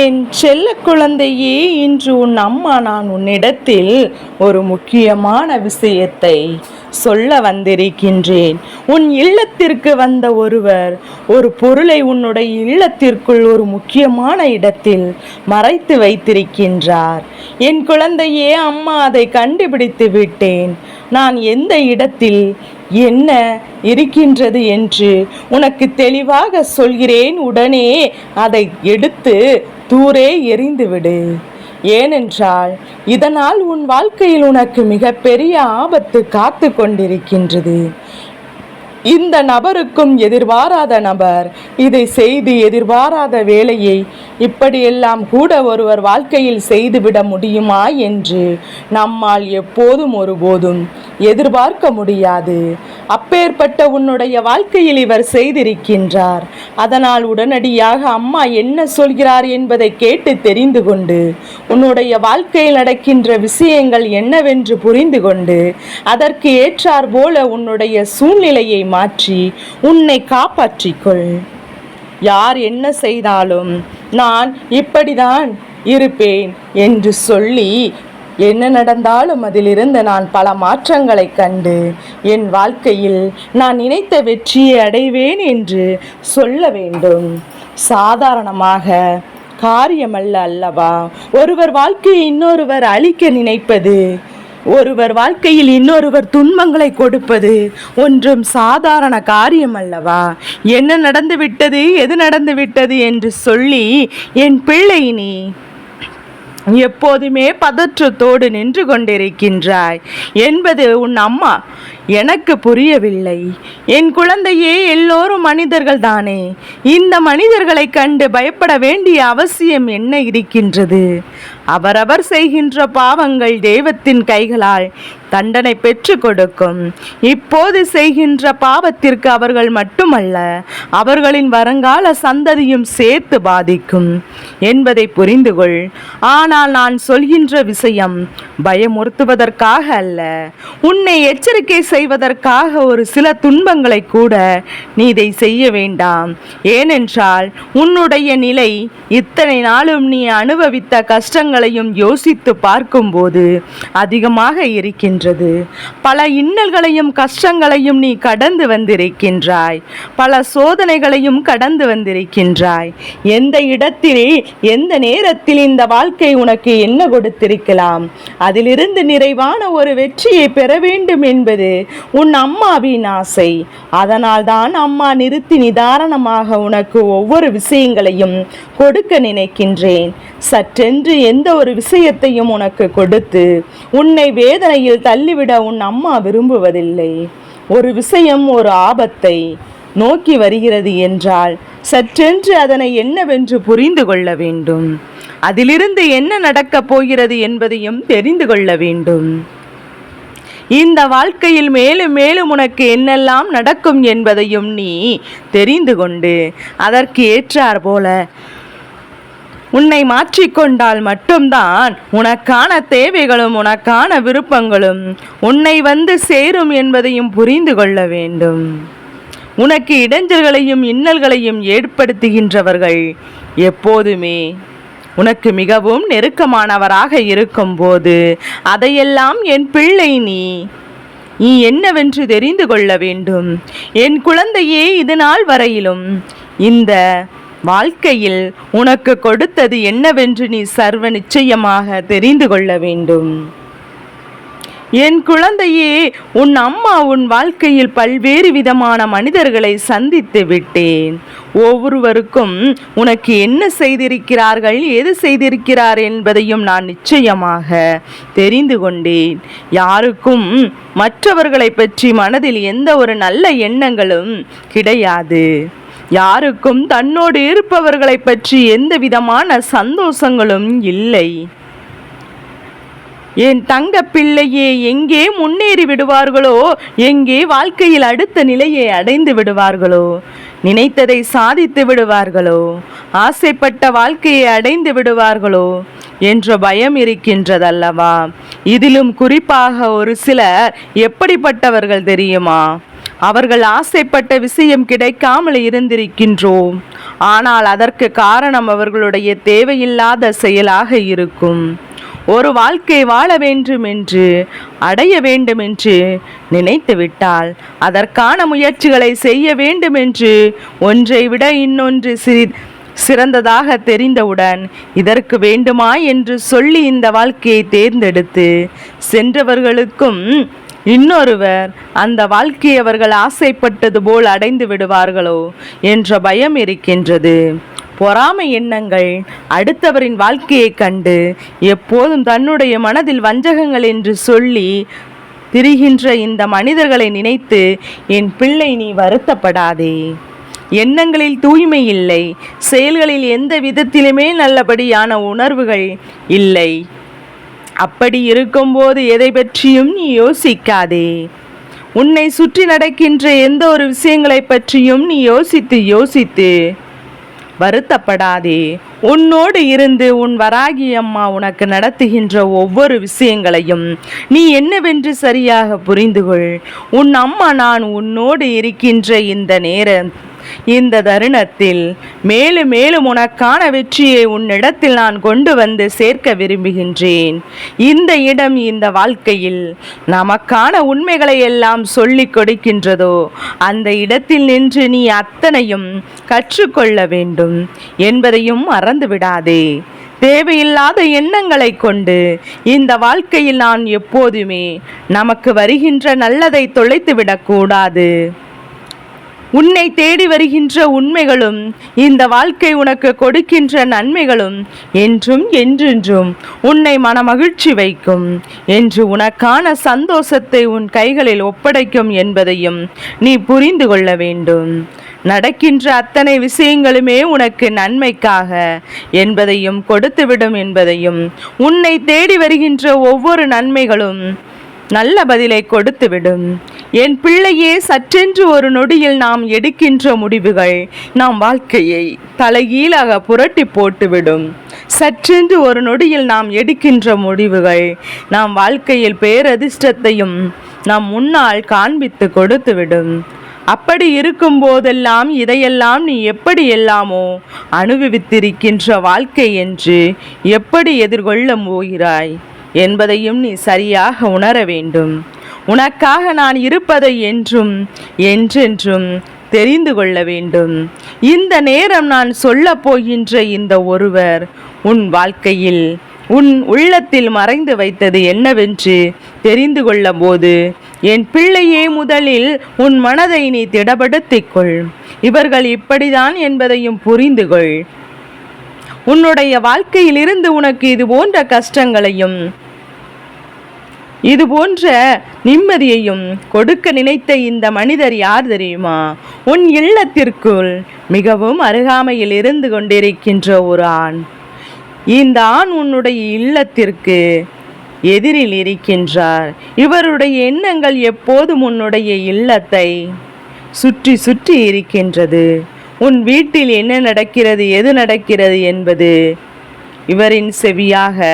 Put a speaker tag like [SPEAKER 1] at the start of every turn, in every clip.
[SPEAKER 1] என் செல்ல குழந்தையே இன்று உன் அம்மா நான் உன்னிடத்தில் ஒரு முக்கியமான விஷயத்தை சொல்ல வந்திருக்கின்றேன். உன் இல்லத்திற்கு வந்த ஒருவர் ஒரு பொருளை உன்னுடைய இல்லத்திற்குள் ஒரு முக்கியமான இடத்தில் மறைத்து வைத்திருக்கின்றார். என் குழந்தையே அம்மா அதை கண்டுபிடித்து விட்டேன். நான் எந்த இடத்தில் என்ன இருக்கின்றது என்று உனக்கு தெளிவாக சொல்கிறேன் உடனே அதை எடுத்து தூரே எறிந்துவிடு. ஏனென்றால் இதனால் உன் வாழ்க்கையில் உனக்கு மிகப்பெரிய ஆபத்து காத்து கொண்டிருக்கின்றது இந்த நபருக்கும் எதிர்பாராத நபர். இதை செய்து எதிர்பாராத வேலையை இப்படியெல்லாம் கூட ஒருவர் வாழ்க்கையில் செய்துவிட முடியுமா என்று நம்மால் எப்போதும் ஒருபோதும் எதிர்பார்க்க முடியாது. அப்பேற்பட்ட உன்னுடைய வாழ்க்கையில் இவர் செய்திருக்கின்றார். அதனால் உடனடியாக அம்மா என்ன சொல்கிறார் என்பதை கேட்டு தெரிந்து கொண்டு உன்னுடைய வாழ்க்கையில் நடக்கின்ற விஷயங்கள் என்னவென்று புரிந்து கொண்டு அதற்கு ஏற்றார் போல உன்னுடைய சூழ்நிலையை மாற்றி உன்னை காப்பாற்றிக்கொள். யார் என்ன செய்தாலும் நான் இப்படிதான் இருப்பேன் என்று சொல்லி என்ன நடந்தாலும் அதிலிருந்து நான் பல மாற்றங்களை கண்டு என் வாழ்க்கையில் நான் நினைத்த வெற்றியை அடைவேன் என்று சொல்ல வேண்டும். சாதாரணமாக காரியமல்ல அல்லவா? ஒருவர் வாழ்க்கையை இன்னொருவர் அழிக்க நினைப்பது ஒருவர் வாழ்க்கையில் இன்னொருவர் துன்பங்களை கொடுப்பது ஒன்றும் சாதாரண காரியம் அல்லவா? என்ன நடந்து விட்டது எது நடந்து விட்டது என்று சொல்லி என் பிள்ளை நீ எப்போதுமே பதற்றத்தோடு நின்று கொண்டிருக்கின்றாய். என்பது உன் அம்மா. எனக்கு புரியவில்லை. என் குழந்தையே எல்லோரும் மனிதர்கள் தானே இந்த மனிதர்களை கண்டு பயப்பட வேண்டிய அவசியம் என்ன இருக்கின்றது? அவரவர் செய்கின்ற பாவங்கள் தெய்வத்தின் கைகளால் தண்டனை பெற்று கொடுக்கும். இப்போது செய்கின்ற பாவத்திற்கு அவர்கள் மட்டுமல்ல அவர்களின் வருங்கால சந்ததியும் சேர்த்து பாதிக்கும் என்பதை புரிந்து கொள் ஆனால் நான் சொல்கின்ற விஷயம் பயமுறுத்துவதற்காக அல்ல. உன்னை எச்சரிக்கை செய்வதற்காக ஒரு சில துன்பங்களை கூட நீ இதை செய்ய வேண்டாம். ஏனென்றால் உன்னுடைய நிலை இத்தனை நாளும் நீ அனுபவித்த கஷ்டங்களையும் யோசித்து பார்க்கும்போது அதிகமாக இருக்கின்றது. பல இன்னல்களையும் கஷ்டங்களையும் நீ கடந்து வந்திருக்கின்றாய். பல சோதனைகளையும் கடந்து வந்திருக்கின்றாய். எந்த இடத்திலே எந்த நேரத்தில் இந்த வாழ்க்கை உனக்கு என்ன கொடுத்திருக்கலாம்? அதிலிருந்து நிறைவான ஒரு வெற்றியை பெற வேண்டும் என்பது உன் அம்மாவின் ஆசை. அதனால்தான் அம்மா நிறுத்தி நிதானமாக உனக்கு ஒவ்வொரு விஷயங்களையும் கொடுக்க நினைக்கின்றேன். சற்றென்று எந்த ஒரு விஷயத்தையும் உனக்கு கொடுத்து உன்னை வேதனையில் தள்ளிவிட உன் அம்மா விரும்புவதில்லை. ஒரு விஷயம் ஒரு ஆபத்தை நோக்கி வருகிறது என்றால் சற்றென்று அதனை என்னவென்று புரிந்து கொள்ள வேண்டும். அதிலிருந்து என்ன நடக்கப் போகிறது என்பதையும் தெரிந்து கொள்ள வேண்டும். இந்த வாழ்க்கையில் மேலும் மேலும் உனக்கு என்னெல்லாம் நடக்கும் என்பதையும் நீ தெரிந்து கொண்டு அதற்கு ஏற்றார் போல. உன்னை மாற்றிக்கொண்டால் மட்டும்தான் உனக்கான தேவைகளும் உனக்கான விருப்பங்களும் உன்னை வந்து சேரும் என்பதையும் புரிந்து கொள்ள வேண்டும். உனக்கு இடைஞ்சல்களையும் இன்னல்களையும் ஏற்படுத்துகின்றவர்கள் எப்போதுமே உனக்கு மிகவும் நெருக்கமானவராக இருக்கும்போது அதையெல்லாம் என் பிள்ளை நீ. நீ என்னவென்று தெரிந்து கொள்ள வேண்டும். என் குழந்தையே இது நாள் வரையிலும் இந்த வாழ்க்கையில் உனக்கு கொடுத்தது என்னவென்று நீ சர்வ நிச்சயமாக தெரிந்து கொள்ள வேண்டும். என் குழந்தையே உன் அம்மா உன் வாழ்க்கையில் பல்வேறு விதமான மனிதர்களை சந்தித்து விட்டேன். ஒவ்வொருவருக்கும் உனக்கு என்ன செய்திருக்கிறார்கள் எது செய்திருக்கிறார் என்பதையும் நான் நிச்சயமாக தெரிந்து கொண்டேன். யாருக்கும் மற்றவர்களை பற்றி மனதில் எந்த ஒரு நல்ல எண்ணங்களும் கிடையாது. யாருக்கும் தன்னோடு இருப்பவர்களை பற்றி எந்த விதமான சந்தோஷங்களும் இல்லை. என் தங்க பிள்ளையே எங்கே முன்னேறி விடுவார்களோ எங்கே வாழ்க்கையில் அடுத்த நிலையை அடைந்து விடுவார்களோ நினைத்ததை சாதித்து விடுவார்களோ ஆசைப்பட்ட வாழ்க்கையை அடைந்து விடுவார்களோ என்ற பயம் இருக்கின்றதல்லவா? இதிலும் குறிப்பாக ஒரு சிலர் எப்படிப்பட்டவர்கள் தெரியுமா? அவர்கள் ஆசைப்பட்ட விஷயம் கிடைக்காமல் இருந்திருக்கின்றோம். ஆனால் அதற்கு காரணம் அவர்களுடைய தேவையில்லாத செயலாக இருக்கும். ஒரு வாழ்க்கை வாழ வேண்டும் என்று அடைய வேண்டும் என்று நினைத்து விட்டால் அதற்கான முயற்சிகளை செய்ய வேண்டும் என்று ஒன்றை விட இன்னொன்று சிறி சிறந்ததாக தெரிந்தவுடன் இதற்கு வேண்டுமா என்று சொல்லி இந்த வாழ்க்கையை தேர்ந்தெடுத்து சென்றவர்களுக்கும் இன்னொருவர் அந்த வாழ்க்கையை அவர்கள் ஆசைப்பட்டது போல் அடைந்து விடுவார்களோ என்ற பயம் இருக்கின்றது. பொறாமை எண்ணங்கள் அடுத்தவரின் வாழ்க்கையைக் கண்டு எப்போதும் தன்னுடைய மனதில் வஞ்சகங்கள் என்று சொல்லி திரிகின்ற இந்த மனிதர்களை நினைத்து என் பிள்ளை நீ வருத்தப்படாதே. எண்ணங்களில் தூய்மை இல்லை. செயல்களில் எந்த விதத்திலுமே நல்லபடியான உணர்வுகள் இல்லை. அப்படி இருக்கும்போது எதை பற்றியும் நீ யோசிக்காதே. உன்னை சுற்றி நடக்கின்ற எந்த ஒரு விஷயங்களை பற்றியும் நீ யோசித்து யோசித்து வருத்தப்படாதே. உன்னோடு இருந்து உன் வராகி அம்மா உனக்கு நடத்துகின்ற ஒவ்வொரு விஷயங்களையும் நீ என்னவென்று சரியாக புரிந்து கொள் உன் அம்மா நான் உன்னோடு இருக்கின்ற இந்த நேரம் இந்த தருணத்தில் மேலும் மேலும் உனக்கான வெற்றியை உன்னிடத்தில் நான் கொண்டு வந்து சேர்க்க விரும்புகின்றேன். இந்த இடம் இந்த வாழ்க்கையில் நமக்கான உண்மைகளை எல்லாம் சொல்லிக் கொடுக்கின்றதோ அந்த இடத்தில் நின்று நீ அத்தனையும் கற்றுக்கொள்ள வேண்டும் என்பதையும் மறந்து விடாதே. தேவையில்லாத எண்ணங்களை கொண்டு இந்த வாழ்க்கையில் நான் எப்போதுமே நமக்கு வருகின்ற நல்லதை தொலைத்து விடக்கூடாது உன்னை தேடி வருகின்ற உண்மைகளும் இந்த வாழ்க்கை உனக்கு கொடுக்கின்ற நன்மைகளும் என்றும் என்றென்றும் உன்னை மனமகிழ்ச்சி வைக்கும் என்று உனக்கான சந்தோஷத்தை உன் கைகளில் ஒப்படைக்கும் என்பதையும் நீ புரிந்து கொள்ள வேண்டும். நடக்கின்ற அத்தனை விஷயங்களுமே உனக்கு நன்மைக்காக என்பதையும் கொடுத்துவிடும் என்பதையும் உன்னை தேடி வருகின்ற ஒவ்வொரு நன்மைகளும் நல்ல பதிலை கொடுத்துவிடும். என் பிள்ளையே சற்றென்று ஒரு நொடியில் நாம் எடுக்கின்ற முடிவுகள் நாம் வாழ்க்கையை தலைகீழாக புரட்டி போட்டுவிடும். சற்றென்று ஒரு நொடியில் நாம் எடுக்கின்ற முடிவுகள் நாம் வாழ்க்கையில் பேரதிர்ஷ்டத்தையும் நாம் முன்னால் காண்பித்து கொடுத்துவிடும். அப்படி இருக்கும் போதெல்லாம் இதையெல்லாம் நீ எப்படி எல்லாமோ அனுபவித்திருக்கின்ற வாழ்க்கை என்று எப்படி எதிர்கொள்ள போகிறாய்? என்பதையும் நீ சரியாக உணர வேண்டும். உனக்காக நான் இருப்பதை என்றும் என்றென்றும் தெரிந்து கொள்ள வேண்டும். இந்த நேரம் நான் சொல்ல போகின்ற இந்த ஒருவர் உன் வாழ்க்கையில் உன் உள்ளத்தில் மறைந்து வைத்தது என்னவென்று தெரிந்து கொள்ளும் போது என் பிள்ளையே முதலில் உன் மனதை நீ திடப்படுத்திக் கொள் இவர்கள் இப்படிதான் என்பதையும் புரிந்து கொள். உன்னுடைய வாழ்க்கையில் இருந்து உனக்கு இது போன்ற கஷ்டங்களையும் இது போன்ற நிம்மதியையும் கொடுக்க நினைத்த இந்த மனிதர் யார் தெரியுமா? உன் இல்லத்திற்குள் மிகவும் அருகாமையில் இருந்து கொண்டிருக்கின்ற ஒரு ஆண். இந்த ஆண் உன்னுடைய இல்லத்திற்கு எதிரில் இருக்கின்றார். இவருடைய எண்ணங்கள் எப்போதும் உன்னுடைய இல்லத்தை சுற்றி சுற்றி இருக்கின்றது. உன் வீட்டில் என்ன நடக்கிறது எது நடக்கிறது என்பது இவரின் செவியாக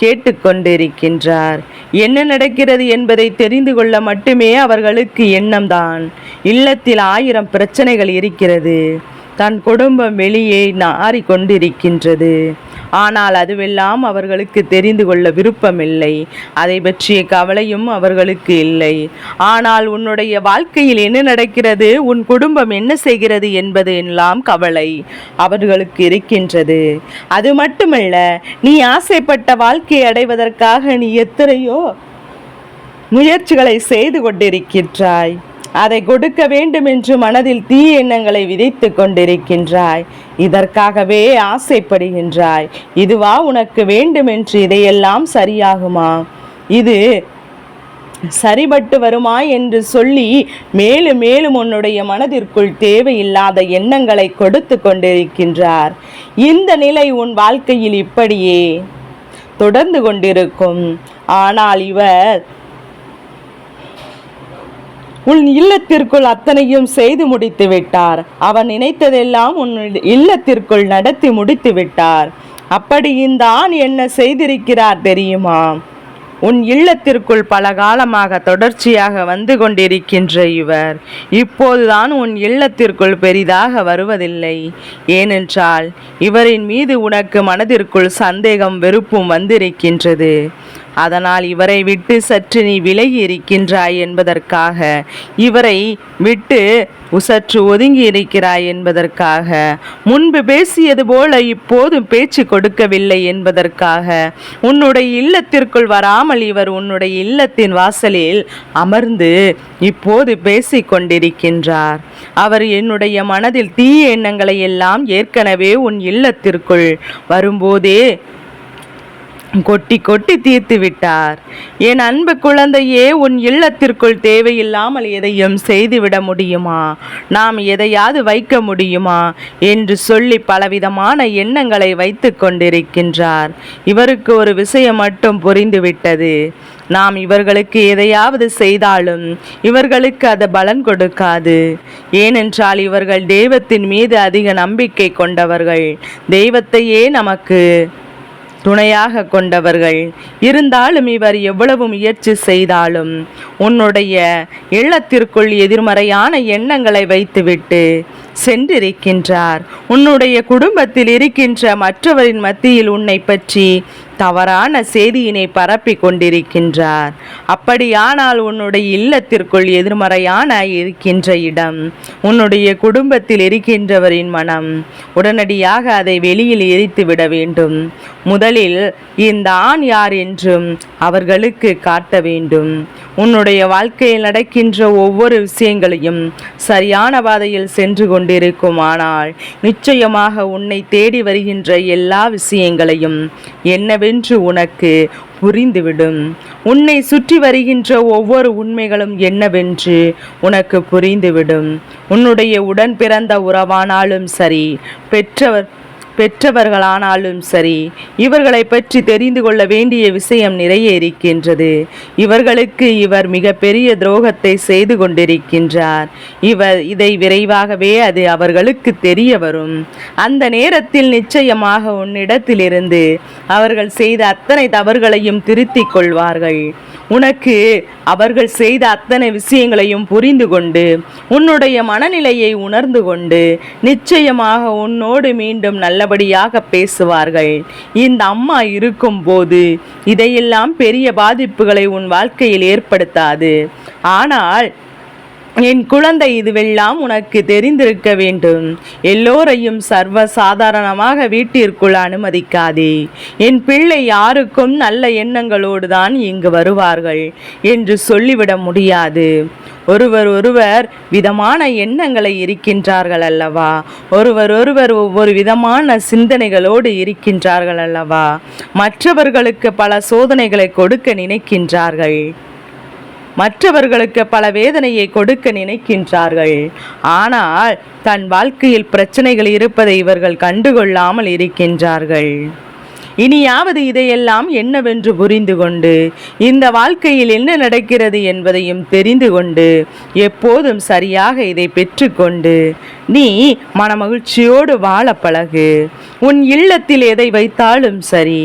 [SPEAKER 1] கேட்டுக்கொண்டிருக்கின்றார். என்ன நடக்கிறது என்பதை தெரிந்து கொள்ள மட்டுமே அவர்களுக்கு எண்ணம்தான். இல்லத்தில் ஆயிரம் பிரச்சனைகள் இருக்கிறது. தன் குடும்பம் வெளியே நாறிக்கொண்டிருக்கின்றது ஆனால் அதுவெல்லாம் அவர்களுக்கு தெரிந்து கொள்ள விருப்பமில்லை. அதை பற்றிய கவலையும் அவர்களுக்கு இல்லை. ஆனால் உன்னுடைய வாழ்க்கையில் என்ன நடக்கிறது? உன் குடும்பம் என்ன செய்கிறது என்பது எல்லாம் கவலை அவர்களுக்கு இருக்கின்றது. அது மட்டுமல்ல நீ ஆசைப்பட்ட வாழ்க்கையை அடைவதற்காக நீ எத்தனையோ முயற்சிகளை செய்து கொண்டிருக்கின்றாய். அதை கொடுக்க வேண்டும் என்று மனதில் தீ எண்ணங்களை விதைத்து கொண்டிருக்கின்றாய். இதற்காகவே ஆசைப்படுகின்றாய். இதுவா உனக்கு வேண்டுமென்று இதையெல்லாம் சரியாகுமா? இது சரிபட்டு வருமா என்று சொல்லி மேலும் மேலும் உன்னுடைய மனதிற்குள் தேவையில்லாத எண்ணங்களை கொடுத்து கொண்டிருக்கின்றார். இந்த நிலை உன் வாழ்க்கையில் இப்படியே தொடர்ந்து கொண்டிருக்கும். ஆனால் இவர் உன் இல்லத்திற்குள் அத்தனையும் செய்து முடித்து விட்டார். அவன் நினைத்ததெல்லாம் உன் இல்லத்திற்குள் நடத்தி முடித்து விட்டார். அப்படி இந்த ஆண் என்ன செய்திருக்கிறார் தெரியுமா? உன் இல்லத்திற்குள் பல காலமாக தொடர்ச்சியாக வந்து கொண்டிருக்கின்ற இவர் இப்போதுதான் உன் இல்லத்திற்குள் பெரிதாக வருவதில்லை. ஏனென்றால் இவரின் மீது உனக்கு மனதிற்குள் சந்தேகம் வெறுப்பும் வந்திருக்கின்றது. அதனால் இவரை விட்டு சற்று நீ விலகி இருக்கின்றாய் என்பதற்காக இவரை விட்டு சற்று ஒதுங்கி இருக்கிறாய் என்பதற்காக முன்பு பேசியது போல இப்போதும் பேச்சு கொடுக்கவில்லை என்பதற்காக உன்னுடைய இல்லத்திற்குள் வராமல் இவர் உன்னுடைய இல்லத்தின் வாசலில் அமர்ந்து இப்போது பேசிக் கொண்டிருக்கின்றார் அவர் என்னுடைய மனதில் தீய எண்ணங்களை எல்லாம் ஏற்கனவே உன் இல்லத்திற்குள் வரும்போதே கொட்டி கொட்டி தீர்த்து விட்டார். என் அன்பு குழந்தையே உன் இல்லத்திற்குள் தேவையில்லாமல் எதையும் செய்துவிட முடியுமா? நாம் எதையாவது வைக்க முடியுமா? என்று சொல்லி பலவிதமான எண்ணங்களை வைத்து கொண்டிருக்கின்றார். இவருக்கு ஒரு விஷயம் மட்டும் புரிந்துவிட்டது. நாம் இவர்களுக்கு எதையாவது செய்தாலும் இவர்களுக்கு அது பலன் கொடுக்காது. ஏனென்றால் இவர்கள் தெய்வத்தின் மீது அதிக நம்பிக்கை கொண்டவர்கள். தெய்வத்தையே நமக்கு துணையாக கொண்டவர்கள். இருந்தாலும் இவர் எவ்வளவு முயற்சி செய்தாலும் உன்னுடைய இல்லத்திற்குள் எதிர்மறையான எண்ணங்களை வைத்துவிட்டு சென்றிருக்கின்றார். உன்னுடைய குடும்பத்தில் இருக்கின்ற மற்றவரின் மத்தியில் உன்னை பற்றி தவறான செய்தியினை பரப்பி கொண்டிருக்கின்றார். அப்படியானால் உன்னுடைய இல்லத்திற்குள் எதிர்மறையான இருக்கின்ற இடம் உன்னுடைய குடும்பத்தில் இருக்கின்றவரின் மனம் உடனடியாக அதை வெளியில் எரித்து விட வேண்டும். முதலில் இந்த ஆண் யார் என்றும் அவர்களுக்கு காட்ட வேண்டும். உன்னுடைய வாழ்க்கையில் நடக்கின்ற ஒவ்வொரு விஷயங்களையும் சரியான பாதையில் சென்று கொண்டிருக்குமானால் நிச்சயமாக உன்னை தேடி வருகின்ற எல்லா விஷயங்களையும் என்னவென்று உனக்கு புரிந்துவிடும். உன்னை சுற்றி வருகின்ற ஒவ்வொரு உண்மைகளும் என்னவென்று உனக்கு புரிந்துவிடும். உன்னுடைய உடன் பிறந்த உறவானாலும் சரி பெற்றவர் பெற்றவர்களானாலும் சரி இவர்களை பற்றி தெரிந்து கொள்ள வேண்டிய விஷயம் நிறைய இருக்கின்றது இவர்களுக்கு இவர் மிக பெரிய துரோகத்தை செய்து கொண்டிருக்கின்றார். இவர் இதை விரைவாகவே அது அவர்களுக்கு தெரிய வரும். அந்த நேரத்தில் நிச்சயமாக உன்னிடத்திலிருந்து அவர்கள் செய்த அத்தனை தவறுகளையும் திருத்திக் கொள்வார்கள். உனக்கு அவர்கள் செய்த அத்தனை விஷயங்களையும் புரிந்து கொண்டு உன்னுடைய மனநிலையை உணர்ந்து கொண்டு நிச்சயமாக உன்னோடு மீண்டும் நல்லபடியாக பேசுவார்கள். இந்த அம்மா இருக்கும்போது இதையெல்லாம் பெரிய பாதிப்புகளை உன் வாழ்க்கையில் ஏற்படுத்தாது. ஆனால் என் குழந்தை இதுவெல்லாம் உனக்கு தெரிந்திருக்க வேண்டும். எல்லோரையும் சர்வ சாதாரணமாக வீட்டிற்குள் அனுமதிக்காதே. என் பிள்ளை யாருக்கும் நல்ல எண்ணங்களோடு தான் இங்கு வருவார்கள் என்று சொல்லிவிட முடியாது. ஒருவர் ஒருவர் விதமான எண்ணங்களை இருக்கின்றார்கள் அல்லவா? ஒருவர் ஒருவர் ஒவ்வொரு விதமான சிந்தனைகளோடு இருக்கின்றார்கள் அல்லவா? மற்றவர்களுக்கு பல சோதனைகளை கொடுக்க நினைக்கின்றார்கள். மற்றவர்களுக்கு பல வேதனையை கொடுக்க நினைக்கின்றார்கள். ஆனால் தன் வாழ்க்கையில் பிரச்சனைகள் இருப்பதை இவர்கள் கண்டுகொள்ளாமல் இருக்கின்றார்கள். இனியாவது இதையெல்லாம் என்னவென்று புரிந்து கொண்டு இந்த வாழ்க்கையில் என்ன நடக்கிறது என்பதையும் தெரிந்து கொண்டு எப்போதும் சரியாக இதை பெற்றுக்கொண்டு நீ மனமகிழ்ச்சியோடு வாழ பழகு. உன் இல்லத்தில் எதை வைத்தாலும் சரி.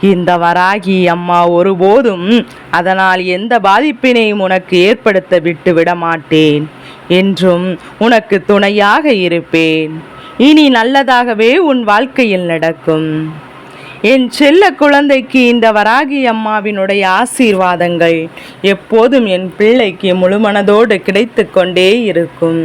[SPEAKER 1] இந்த வராகி அம்மா ஒருபோதும் அதனால் எந்த பாதிப்பினையும் உனக்கு ஏற்படுத்த விட்டு விட மாட்டேன் என்றும் உனக்கு துணையாக இருப்பேன். இனி நல்லதாகவே உன் வாழ்க்கையில் நடக்கும். என் செல்ல குழந்தைக்கு இந்த வராகி அம்மாவினுடைய ஆசீர்வாதங்கள் எப்போதும் என் பிள்ளைக்கு முழுமனதோடு கிடைத்து கொண்டே இருக்கும்.